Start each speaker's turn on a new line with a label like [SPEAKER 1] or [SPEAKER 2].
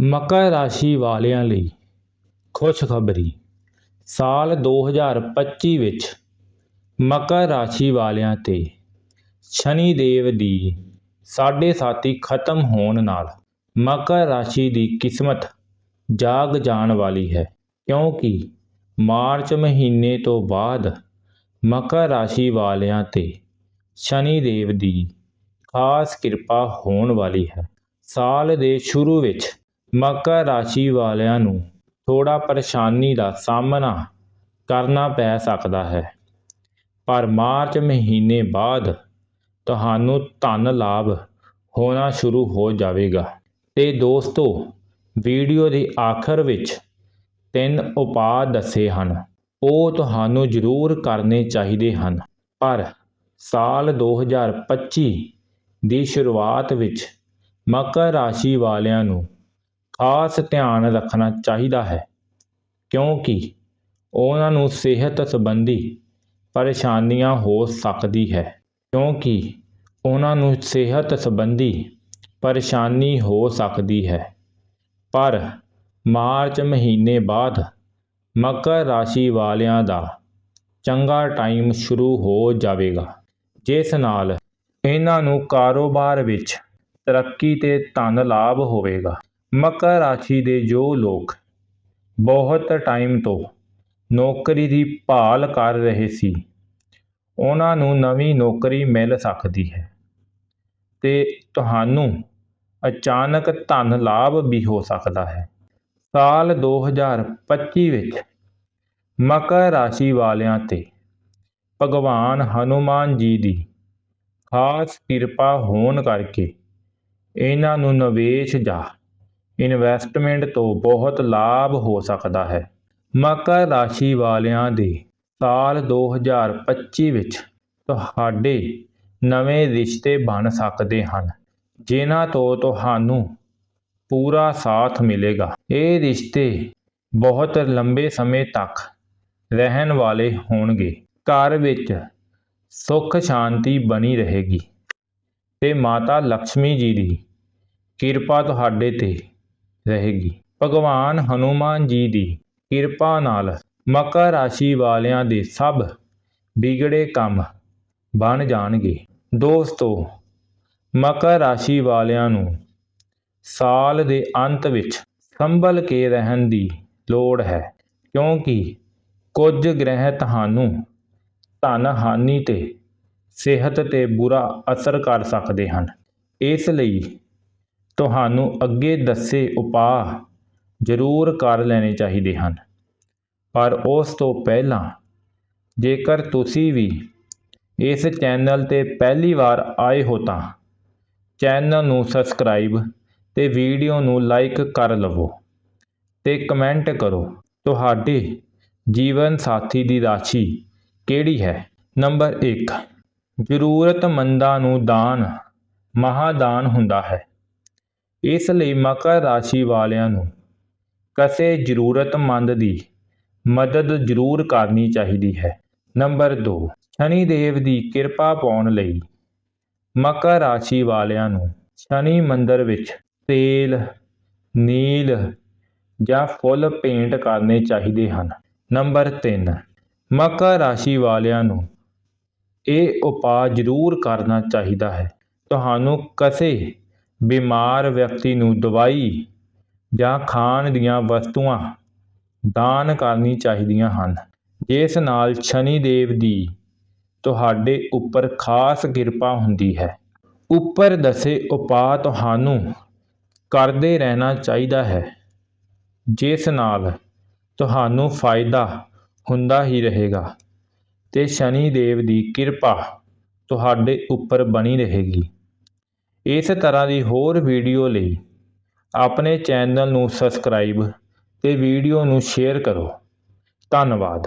[SPEAKER 1] ਮਕਰ ਰਾਸ਼ੀ ਵਾਲਿਆਂ ਲਈ ਖੁਸ਼ਖਬਰੀ। ਸਾਲ 2025 ਵਿੱਚ ਮਕਰ ਰਾਸ਼ੀ ਵਾਲਿਆਂ ਤੇ ਸ਼ਨੀ ਦੇਵ ਦੀ ਸਾਢੇ ਸਾਤੀ ਖਤਮ ਹੋਣ ਨਾਲ ਮਕਰ ਰਾਸ਼ੀ ਦੀ ਕਿਸਮਤ ਜਾਗ ਜਾਣ ਵਾਲੀ ਹੈ। ਕਿਉਂਕਿ ਮਾਰਚ ਮਹੀਨੇ ਤੋਂ ਬਾਅਦ ਮਕਰ ਰਾਸ਼ੀ ਵਾਲਿਆਂ ਤੇ ਸ਼ਨੀ ਦੇਵ ਦੀ ਖਾਸ ਕਿਰਪਾ ਹੋਣ ਵਾਲੀ ਹੈ। ਸਾਲ ਦੇ ਸ਼ੁਰੂ ਵਿੱਚ ਮਕਰ ਰਾਸ਼ੀ ਵਾਲਿਆਂ ਨੂੰ ਥੋੜ੍ਹਾ ਪਰੇਸ਼ਾਨੀ ਦਾ ਸਾਹਮਣਾ ਕਰਨਾ ਪੈ ਸਕਦਾ ਹੈ। ਪਰ ਮਾਰਚ ਮਹੀਨੇ ਬਾਅਦ ਤੁਹਾਨੂੰ ਧਨ ਲਾਭ ਹੋਣਾ ਸ਼ੁਰੂ ਹੋ ਜਾਵੇਗਾ। ਤੇ ਦੋਸਤੋ, ਵੀਡੀਓ ਦੇ ਆਖਰ ਵਿੱਚ ਤਿੰਨ ਉਪਾਅ ਦੱਸੇ ਹਨ। ਉਹ ਤੁਹਾਨੂੰ ਜ਼ਰੂਰ ਕਰਨੇ ਚਾਹੀਦੇ ਹਨ। ਪਰ ਸਾਲ 2025 ਦੀ ਸ਼ੁਰੂਆਤ ਵਿੱਚ ਮਕਰ ਰਾਸ਼ੀ ਵਾਲਿਆਂ ਨੂੰ ਖਾਸ ਧਿਆਨ ਰੱਖਣਾ ਚਾਹੀਦਾ ਹੈ, ਕਿਉਂਕਿ ਉਹਨਾਂ ਨੂੰ ਸਿਹਤ ਸੰਬੰਧੀ ਪਰੇਸ਼ਾਨੀਆਂ ਹੋ ਸਕਦੀ ਹੈ, ਕਿਉਂਕਿ ਉਹਨਾਂ ਨੂੰ ਸਿਹਤ ਸੰਬੰਧੀ ਪਰੇਸ਼ਾਨੀ ਹੋ ਸਕਦੀ ਹੈ। ਪਰ ਮਾਰਚ ਮਹੀਨੇ ਬਾਅਦ ਮਕਰ ਰਾਸ਼ੀ ਵਾਲਿਆਂ ਦਾ ਚੰਗਾ ਟਾਈਮ ਸ਼ੁਰੂ ਹੋ ਜਾਵੇਗਾ, ਜਿਸ ਨਾਲ ਇਹਨਾਂ ਨੂੰ ਕਾਰੋਬਾਰ ਵਿੱਚ ਤਰੱਕੀ ਤੇ ਧਨ ਲਾਭ ਹੋਵੇਗਾ। ਮਕਰ ਰਾਸ਼ੀ ਦੇ ਜੋ ਲੋਕ ਬਹੁਤ ਟਾਈਮ ਤੋਂ ਨੌਕਰੀ ਦੀ ਭਾਲ ਕਰ ਰਹੇ ਸੀ, ਉਹਨਾਂ ਨੂੰ ਨਵੀਂ ਨੌਕਰੀ ਮਿਲ ਸਕਦੀ ਹੈ ਤੇ ਤੁਹਾਨੂੰ ਅਚਾਨਕ ਧਨ ਲਾਭ ਵੀ ਹੋ ਸਕਦਾ ਹੈ। ਸਾਲ 2025 ਵਿੱਚ ਮਕਰ ਰਾਸ਼ੀ ਵਾਲਿਆਂ ਤੇ ਭਗਵਾਨ ਹਨੂਮਾਨ ਜੀ ਦੀ ਖਾਸ ਕਿਰਪਾ ਹੋਣ ਕਰਕੇ ਇਹਨਾਂ ਨੂੰ ਨਿਵੇਸ਼ ਜਾਂ ਇਨਵੈਸਟਮੈਂਟ ਤੋਂ ਬਹੁਤ ਲਾਭ ਹੋ ਸਕਦਾ ਹੈ। ਮਕਰ ਰਾਸ਼ੀ ਵਾਲਿਆਂ ਦੇ ਸਾਲ 2025 ਵਿੱਚ ਤੁਹਾਡੇ ਨਵੇਂ ਰਿਸ਼ਤੇ ਬਣ ਸਕਦੇ ਹਨ, ਜਿਨ੍ਹਾਂ ਤੋਂ ਤੁਹਾਨੂੰ ਪੂਰਾ ਸਾਥ ਮਿਲੇਗਾ। ਇਹ ਰਿਸ਼ਤੇ ਬਹੁਤ ਲੰਬੇ ਸਮੇਂ ਤੱਕ ਰਹਿਣ ਵਾਲੇ ਹੋਣਗੇ। ਘਰ ਵਿੱਚ ਸੁੱਖ ਸ਼ਾਂਤੀ ਬਣੀ ਰਹੇਗੀ। ਤੇ ਮਾਤਾ ਲక్ష్ਮੀ ਜੀ ਦੀ ਕਿਰਪਾ ਤੁਹਾਡੇ ਤੇ ਰਹੇਗੀ। ਭਗਵਾਨ ਹਨੂਮਾਨ ਜੀ ਦੀ ਕਿਰਪਾ ਨਾਲ ਮਕਰ ਰਾਸ਼ੀ ਵਾਲਿਆਂ ਦੇ ਸਭ ਵਿਗੜੇ ਕੰਮ ਬਣ ਜਾਣਗੇ। ਦੋਸਤੋ, ਮਕਰ ਰਾਸ਼ੀ ਵਾਲਿਆਂ ਨੂੰ ਸਾਲ ਦੇ ਅੰਤ ਵਿੱਚ ਸੰਭਲ ਕੇ ਰਹਿਣ ਦੀ ਲੋੜ ਹੈ, ਕਿਉਂਕਿ ਕੁਝ ਗ੍ਰਹਿ ਤੁਹਾਨੂੰ ਧਨ ਹਾਨੀ ਤੇ ਸਿਹਤ ਤੇ ਬੁਰਾ ਅਸਰ ਕਰ ਸਕਦੇ ਹਨ। ਇਸ ਲਈ ਤੁਹਾਨੂੰ ਅੱਗੇ ਦੱਸੇ ਉਪਾਅ ਜ਼ਰੂਰ ਕਰ ਲੈਣੇ ਚਾਹੀਦੇ ਹਨ। ਪਰ ਉਸ ਤੋਂ ਪਹਿਲਾਂ, ਜੇਕਰ ਤੁਸੀਂ ਵੀ ਇਸ ਚੈਨਲ ਤੇ ਪਹਿਲੀ ਵਾਰ ਆਏ ਹੋ ਤਾਂ ਚੈਨਲ ਨੂੰ ਸਬਸਕ੍ਰਾਈਬ ਤੇ ਵੀਡੀਓ ਨੂੰ ਲਾਈਕ ਕਰ ਲਵੋ ਤੇ ਕਮੈਂਟ ਕਰੋ, ਤੁਹਾਡੇ ਜੀਵਨ ਸਾਥੀ ਦੀ ਰਾਸ਼ੀ ਕਿਹੜੀ ਹੈ? ਨੰਬਰ 1 ਜ਼ਰੂਰਤਮੰਦਾਂ ਨੂੰ ਦਾਨ, ਮਹਾਦਾਨ ਹੁੰਦਾ ਹੈ। ਇਸ ਲਈ ਮਕਰ ਰਾਸ਼ੀ ਵਾਲਿਆਂ ਨੂੰ ਕਿਸੇ ਜ਼ਰੂਰਤਮੰਦ ਦੀ ਮਦਦ ਜ਼ਰੂਰ ਕਰਨੀ ਚਾਹੀਦੀ ਹੈ। ਨੰਬਰ 2 ਸ਼ਨੀ ਦੇਵ ਦੀ ਕਿਰਪਾ ਪਾਉਣ ਲਈ ਮਕਰ ਰਾਸ਼ੀ ਵਾਲਿਆਂ ਨੂੰ ਸ਼ਨੀ ਮੰਦਰ ਵਿੱਚ ਤੇਲ, ਨੀਲ ਜਾਂ ਫੁੱਲ ਪੇਂਟ ਕਰਨੇ ਚਾਹੀਦੇ ਹਨ। ਨੰਬਰ 3 ਮਕਰ ਰਾਸ਼ੀ ਵਾਲਿਆਂ ਨੂੰ ਇਹ ਉਪਾਅ ਜ਼ਰੂਰ ਕਰਨਾ ਚਾਹੀਦਾ ਹੈ। ਤੁਹਾਨੂੰ ਕਿਸੇ ਬਿਮਾਰ ਵਿਅਕਤੀ ਨੂੰ ਦਵਾਈ ਜਾਂ ਖਾਣ ਦੀਆਂ ਵਸਤੂਆਂ, ਦਾਨ ਕਰਨੀ ਚਾਹੀਦੀਆਂ ਹਨ। ਜਿਸ ਨਾਲ ਸ਼ਨੀ ਦੇਵ ਦੀ ਤੁਹਾਡੇ ਉੱਪਰ ਖਾਸ ਕਿਰਪਾ ਹੁੰਦੀ ਹੈ। ਉੱਪਰ ਦੱਸੇ ਉਪਾਅ ਤੁਹਾਨੂੰ ਕਰਦੇ ਰਹਿਣਾ ਚਾਹੀਦਾ ਹੈ, ਜਿਸ ਨਾਲ ਤੁਹਾਨੂੰ ਫਾਇਦਾ ਹੁੰਦਾ ਹੀ ਰਹੇਗਾ ਤੇ ਸ਼ਨੀ ਦੇਵ ਦੀ ਕਿਰਪਾ ਤੁਹਾਡੇ ਉੱਪਰ ਬਣੀ ਰਹੇਗੀ। ਇਸ ਤਰ੍ਹਾਂ ਦੀ ਹੋਰ ਵੀਡੀਓ ਲਈ ਆਪਣੇ ਚੈਨਲ ਨੂੰ ਸਬਸਕ੍ਰਾਈਬ ਅਤੇ ਵੀਡੀਓ ਨੂੰ ਸ਼ੇਅਰ ਕਰੋ। ਧੰਨਵਾਦ।